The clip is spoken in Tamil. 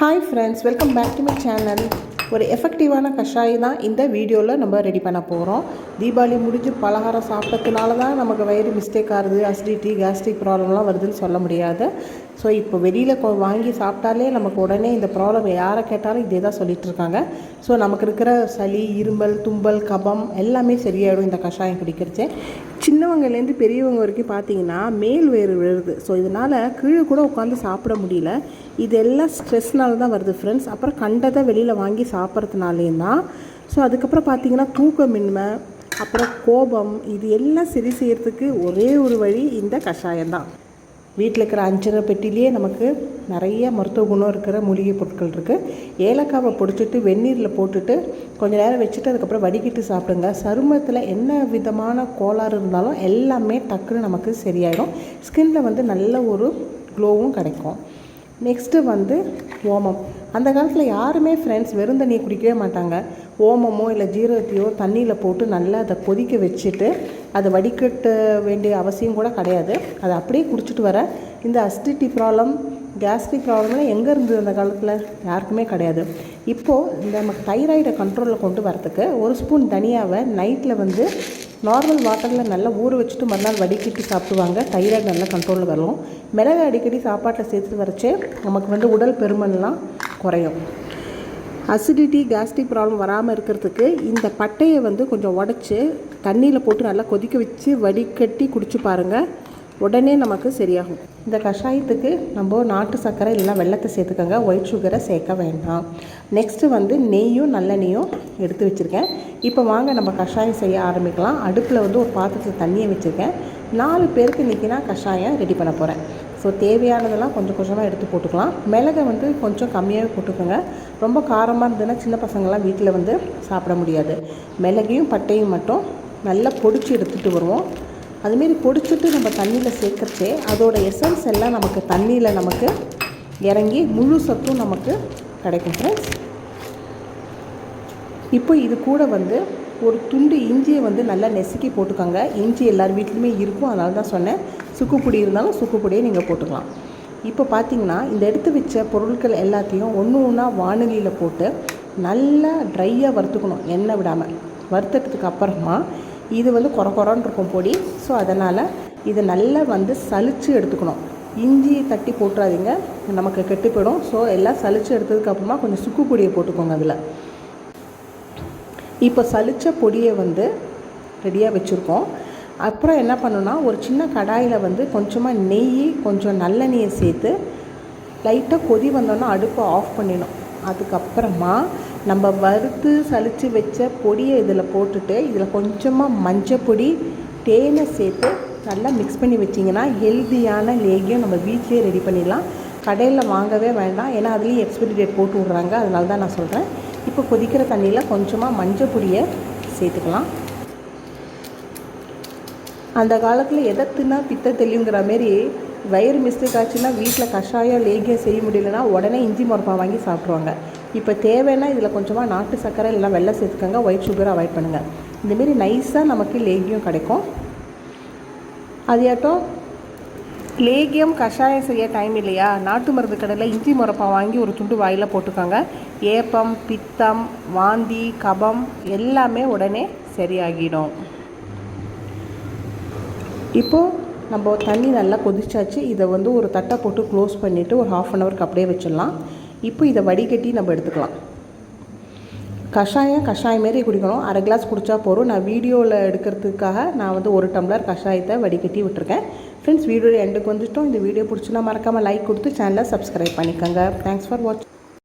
Hi friends welcome back to my channel ஒரு எஃபெக்டிவான கஷாயம் தான் இந்த வீடியோவில் நம்ம ரெடி பண்ண போகிறோம் தீபாவளி முடிஞ்சு பலகாரம் சாப்பிட்டதுனால தான் நமக்கு வயிறு மிஸ்டேக் ஆகுது அசிடிட்டி கேஸ்ட்ரிக் ப்ராப்ளம்லாம் வருதுன்னு சொல்ல முடியாது. ஸோ இப்போ வெளியில் வாங்கி சாப்பிட்டாலே நமக்கு உடனே இந்த ப்ராப்ளம் யாரை கேட்டாலும் இதே தான் சொல்லிகிட்ருக்காங்க ஸோ நமக்கு இருக்கிற சளி இருமல் தும்பல் கபம் எல்லாமே சரியாயிடும் இந்த கஷாயம் குடிக்கிறச்சு சின்னவங்கலேருந்து பெரியவங்க வரைக்கும் பார்த்தீங்கன்னா மேல் வேறு விழுது. ஸோ இதனால் கீழே கூட உட்காந்து சாப்பிட முடியல. இதெல்லாம் ஸ்ட்ரெஸ்னால தான் வருது ஃப்ரெண்ட்ஸ் அப்புறம் கண்டதை வெளியில் வாங்கி சாப்பிட்றதுனாலேயும் தான் ஸோ அதுக்கப்புறம் பார்த்தீங்கன்னா தூக்கமின்மை அப்புறம் கோபம் இது எல்லாம் சரி செய்கிறதுக்கு ஒரே ஒரு வழி இந்த கஷாயம் தான். வீட்டில் இருக்கிற அஞ்சரை பெட்டிலேயே நமக்கு நிறைய மருத்துவ குணம் இருக்கிற மூலிகை பொருட்கள் இருக்குது ஏலக்காவை பொடிச்சிட்டு வெந்நீரில் போட்டுட்டு கொஞ்சம் நேரம் வச்சுட்டு அதுக்கப்புறம் வடிக்கிட்டு சாப்பிடுங்க. சருமத்தில் என்ன விதமான கோளாறு இருந்தாலும் எல்லாமே டக்குன்னு நமக்கு சரியாயிடும். ஸ்கின்னில் வந்து நல்ல ஒரு க்ளோவும் கிடைக்கும். நெக்ஸ்ட்டு வந்து ஓமம். அந்த காலத்தில் யாருமே ஃப்ரெண்ட்ஸ் வெறும் தண்ணியை குடிக்கவே மாட்டாங்க. ஓமமோ இல்லை ஜீரகத்தையோ தண்ணியில் போட்டு நல்லா அதை கொதிக்க வச்சுட்டு அதை வடிகட்ட வேண்டிய அவசியம் கூட கிடையாது. அதை அப்படியே குடிச்சிட்டு வர. இந்த அசிடிட்டி ப்ராப்ளம் கேஸ்ட்ரிக் ப்ராப்ளம்லாம் எங்கே இருந்தது அந்த காலத்தில்? யாருக்குமே கிடையாது. இப்போது இந்த நமக்கு தைராய்டை கண்ட்ரோலில் கொண்டு வரத்துக்கு ஒரு ஸ்பூன் தனியாவை நைட்டில் வந்து நார்மல் வாட்டரில் நல்லா ஊற வச்சுட்டு மறுநாள் வடிகட்டி சாப்பிடுவாங்க. தைராய்டு நல்லா கண்ட்ரோலில் வரும். மிளகு அடிக்கடி சாப்பாட்டில் சேர்த்து வரைச்சே நமக்கு வந்து உடல் பெருமன்லாம் குறையும். அசிடிட்டி கேஸ்ட்ரிக் ப்ராப்ளம் வராமல் இருக்கிறதுக்கு இந்த பட்டையை வந்து கொஞ்சம் உடச்சி தண்ணியில் போட்டு நல்லா கொதிக்க வச்சு வடிகட்டி குடிச்சு பாருங்கள் உடனே நமக்கு சரியாகும். இந்த கஷாயத்துக்கு நம்ம நாட்டு சர்க்கரை இல்லைனா வெள்ளத்தை சேர்த்துக்கோங்க. ஒயிட் சுகரை சேர்க்க வேண்டாம். நெக்ஸ்ட்டு வந்து நெய்யும் நல்லெண்ணெயும் எடுத்து வச்சுருக்கேன். இப்போ வாங்க நம்ம கஷாயம் செய்ய ஆரம்பிக்கலாம். அடுப்பில் வந்து ஒரு பாத்திரத்தில் தண்ணியை வச்சுருக்கேன். நாலு பேருக்கு இன்றைக்கி நான் கஷாயம் ரெடி பண்ண போகிறேன் ஸோ தேவையானதெல்லாம் கொஞ்சம் கொஞ்சமாக எடுத்து போட்டுக்கலாம். மிளகை வந்து கொஞ்சம் கம்மியாகவே போட்டுக்கோங்க. ரொம்ப காரமாக இருந்ததுன்னா சின்ன பசங்கள்லாம் வீட்டில் வந்து சாப்பிட முடியாது. மிளகையும் பட்டையும் மட்டும் நல்லா பொடிச்சு எடுத்துகிட்டு வருவோம். அதுமாரி பொடிச்சிட்டு நம்ம தண்ணியில் சேர்க்கறச்சே அதோடய எசன்ஸ் எல்லாம் நமக்கு தண்ணியில் நமக்கு இறங்கி முழு சத்தும் நமக்கு கிடைக்கும் ஃப்ரெண்ட்ஸ் இப்போ இது கூட வந்து ஒரு துண்டு இஞ்சியை வந்து நல்லா நெசுக்கி போட்டுக்கோங்க. இஞ்சி எல்லார் வீட்லேயுமே இருக்கும் அதனால தான் சொன்னேன். சுக்குப்பொடி இருந்தாலும் சுக்குப்பொடியை நீங்கள் போட்டுக்கலாம். இப்போ பார்த்தீங்கன்னா இந்த எடுத்து வச்ச பொருட்கள் எல்லாத்தையும் ஒன்று ஒன்றா வானொலியில் போட்டு நல்லா ட்ரையாக வறுத்துக்கணும் எண்ணெய் விடாமல் வறுத்துட்டதுக்கு அப்புறமா இது வந்து குறை குறன்னு இருக்கும் பொடி. ஸோ அதனால் இதை நல்லா வந்து சலித்து எடுத்துக்கணும். இஞ்சியை தட்டி போட்டுறாதீங்க நமக்கு கெட்டு போயிடும். ஸோ எல்லாம் சலித்து எடுத்ததுக்கப்புறமா கொஞ்சம் சுக்கு பொடியை போட்டுக்கோங்க அதில். இப்போ சலித்த பொடியை வந்து ரெடியாக வச்சுருக்கோம். அப்புறம் என்ன பண்ணணும்னா ஒரு சின்ன கடாயில் வந்து கொஞ்சமாக நெய் கொஞ்சம் நல்லெண்ணெயை சேர்த்து லைட்டாக கொதி வந்தோன்னா அடுப்பை ஆஃப் பண்ணிடணும். அதுக்கப்புறமா நம்ம வறுத்து சலித்து வச்ச பொடியை இதில் போட்டுட்டு இதில் கொஞ்சமாக மஞ்சள் பொடி தேனை சேர்த்து நல்லா மிக்ஸ் பண்ணி வச்சிங்கன்னா ஹெல்த்தியான லேகியம் நம்ம வீட்லேயே ரெடி பண்ணிடலாம். கடையில் வாங்கவே வேண்டாம். ஏன்னா அதுலேயும் எக்ஸ்பிரி டேட் போட்டு விட்றாங்க. அதனால தான் நான் சொல்கிறேன் இப்போ கொதிக்கிற தண்ணியில் கொஞ்சமாக மஞ்சள் பொடியை சேர்த்துக்கலாம். அந்த காலத்தில் எதை தின்னா பித்த தெளிவுங்கிற மாரி வயிறு மிஸ்டேக் ஆச்சுன்னா வீட்டில் கஷாயம் லேகியம் செய்ய முடியலன்னா உடனே இஞ்சி முறப்பா வாங்கி சாப்பிட்ருவாங்க இப்போ தேவைன்னா இதில் கொஞ்சமாக நாட்டு சர்க்கரை இல்லைனா வெள்ளம் சேர்த்துக்கோங்க ஒயிட் சுகரை அவாய்ட் பண்ணுங்கள் இந்தமாரி நைஸாக நமக்கு லேகியம் கிடைக்கும். அதையாட்டும் லேகியம் கஷாயம் செய்ய டைம் இல்லையா? நாட்டு மருந்து கடையில் இஞ்சி முறப்பா வாங்கி ஒரு துண்டு வாயில் போட்டுக்கோங்க. ஏப்பம் பித்தம் வாந்தி கபம் எல்லாமே உடனே சரியாகிடும். இப்போது நம்ம தண்ணி நல்லா கொதிச்சாச்சு. இதை வந்து ஒரு தட்டை போட்டு க்ளோஸ் பண்ணிவிட்டு ஒரு ஹாஃப் அன் ஹவருக்கு அப்படியே வச்சிடலாம். இப்போ இதை வடிகட்டி நம்ம எடுத்துக்கலாம். கஷாயம் கஷாயம் மாரி குடிக்கணும். அரை கிளாஸ் குடித்தா போதும். நான் வீடியோவில் எடுக்கிறதுக்காக நான் வந்து ஒரு டம்ளர் கஷாயத்தை வடிகட்டி விட்டுருக்கேன். ஃப்ரெண்ட்ஸ் வீடியோ எண்டுக்கு வந்துட்டோம். இந்த வீடியோ பிடிச்சினா மறக்காமல் லைக் கொடுத்து சேனலை சப்ஸ்கிரைப் பண்ணிக்கோங்க. Thanks for watch